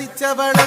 രസിച്ചവളെ